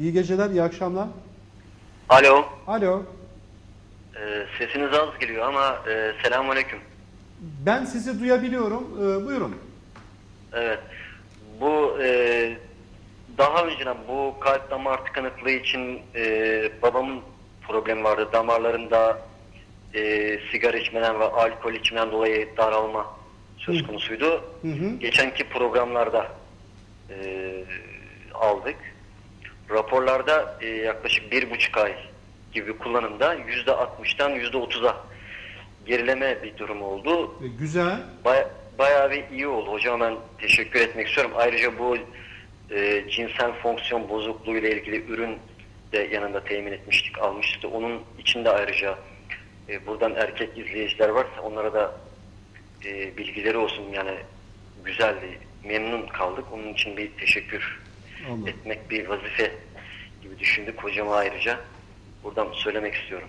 İyi geceler, iyi akşamlar. Alo. Alo. Ee, sesiniz az geliyor ama e, selamünaleyküm. Ben sizi duyabiliyorum. Ee, buyurun. Evet. Bu e, daha önceden bu kalp damar tıkanıklığı için e, babamın problemi vardı. Damarlarında e, sigara içmeden ve alkol içmeden dolayı daralma söz konusuydu. Hı hı. Geçenki programlarda e, aldık. Raporlarda e, yaklaşık bir buçuk ay gibi kullanımda yüzde altmıştan yüzde otuza gerileme bir durum oldu. Ee, güzel. Baya, bayağı bir iyi oldu. Hocam ben teşekkür etmek istiyorum. Ayrıca bu e, cinsel fonksiyon bozukluğu ile ilgili ürün de yanında temin etmiştik, almıştık. Onun için de ayrıca e, buradan erkek izleyiciler varsa onlara da e, bilgileri olsun. Yani güzeldi, memnun kaldık. Onun için bir teşekkür Anladım. etmek bir vazife gibi düşündük hocama ayrıca. Buradan söylemek istiyorum.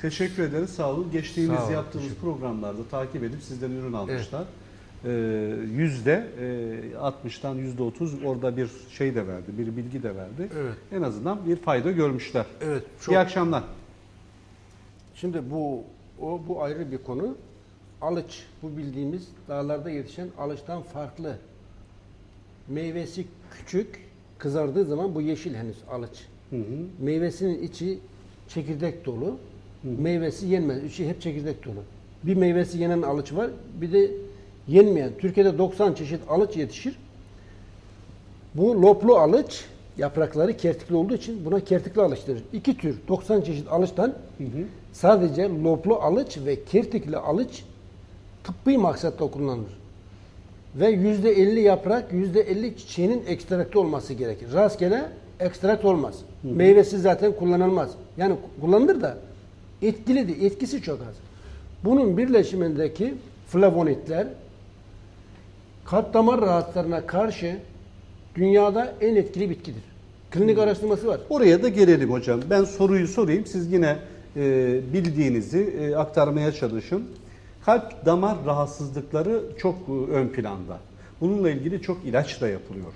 Teşekkür ederiz. Sağ olun. Geçtiğimiz Sağ olun, yaptığımız programlarda takip edip sizden ürün almışlar. Ee, Yüzde e, 60'tan yüzde 30 orada bir şey de verdi, bir bilgi de verdi. Evet. En azından bir fayda görmüşler. Evet, çok- İyi akşamlar. Şimdi bu o bu ayrı bir konu. Alıç bu bildiğimiz dağlarda yetişen alıçtan farklı. Meyvesi küçük, kızardığı zaman bu yeşil henüz alıç. Meyvesinin içi çekirdek dolu. Meyvesi yenmez. içi hep çekirdek dolu. Bir meyvesi yenen alıç var, bir de yenmeyen. Türkiye'de 90 çeşit alıç yetişir. Bu loplu alıç yaprakları kertikli olduğu için buna kertikli alıç denir. İki tür 90 çeşit alıçtan sadece loplu alıç ve kertikli alıç tıbbi maksatla kullanılır. Ve yüzde 50 yaprak, yüzde 50 çiçeğinin ekstraktı olması gerekir. Rastgele ekstrakt olmaz. Meyvesi zaten kullanılmaz. Yani kullanılır da etkili de etkisi çok az. Bunun birleşimindeki flavonitler kalp damar rahatsızlarına karşı dünyada en etkili bitkidir. Klinik araştırması var. Oraya da gelelim hocam. Ben soruyu sorayım. Siz yine e, bildiğinizi e, aktarmaya çalışın. Kalp damar rahatsızlıkları çok e, ön planda. Bununla ilgili çok ilaç da yapılıyor.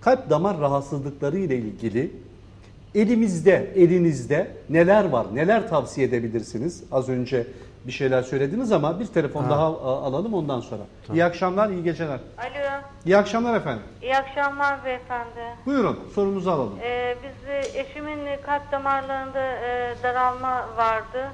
Kalp damar rahatsızlıkları ile ilgili elimizde, elinizde neler var? Neler tavsiye edebilirsiniz? Az önce bir şeyler söylediniz ama bir telefon daha a- alalım ondan sonra. İyi akşamlar, iyi geceler. Alo, İyi akşamlar efendim. iyi akşamlar beyefendi. Buyurun sorunuzu alalım. Ee, biz e, eşimin kalp damarlarında e, daralma vardı.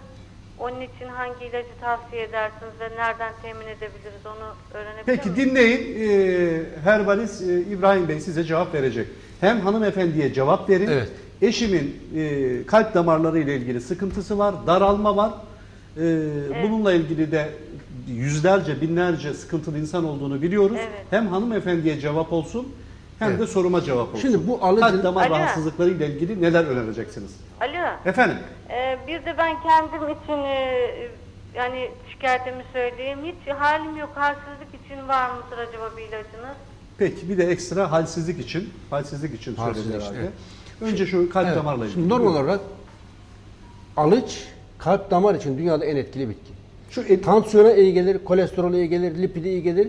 Onun için hangi ilacı tavsiye edersiniz ve nereden temin edebiliriz onu öğrenebilir Peki dinleyin. Ee, Herbalist e, İbrahim Bey size cevap verecek. Hem hanımefendiye cevap verin. Evet. Eşimin e, kalp damarları ile ilgili sıkıntısı var, daralma var. Ee, Bununla ilgili de yüzlerce, binlerce sıkıntılı insan olduğunu biliyoruz. Evet. Hem hanımefendiye cevap olsun hem Evet. de soruma cevap olsun. Şimdi bu alıcı- kalp damar Alo. rahatsızlıkları ile ilgili neler önereceksiniz? Alo, Efendim? e, bir de ben kendim için e, yani şikayetimi söyleyeyim. Hiç halim yok, halsizlik için var mıdır acaba bir ilacınız? Peki bir de ekstra halsizlik için, halsizlik için söyledi herhalde. evet. Önce şu kalp Evet. damarla ilgili. Şimdi normal olarak alıç kalp damar için dünyada en etkili bitki. Şu et- Tansiyona iyi gelir, kolesterole iyi gelir, lipide iyi gelir.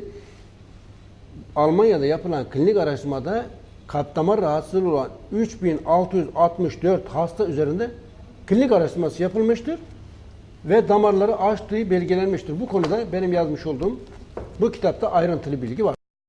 Almanya'da yapılan klinik araştırmada kalp damar rahatsızlığı olan 3664 hasta üzerinde klinik araştırması yapılmıştır ve damarları açtığı belgelenmiştir. Bu konuda benim yazmış olduğum bu kitapta ayrıntılı bilgi var.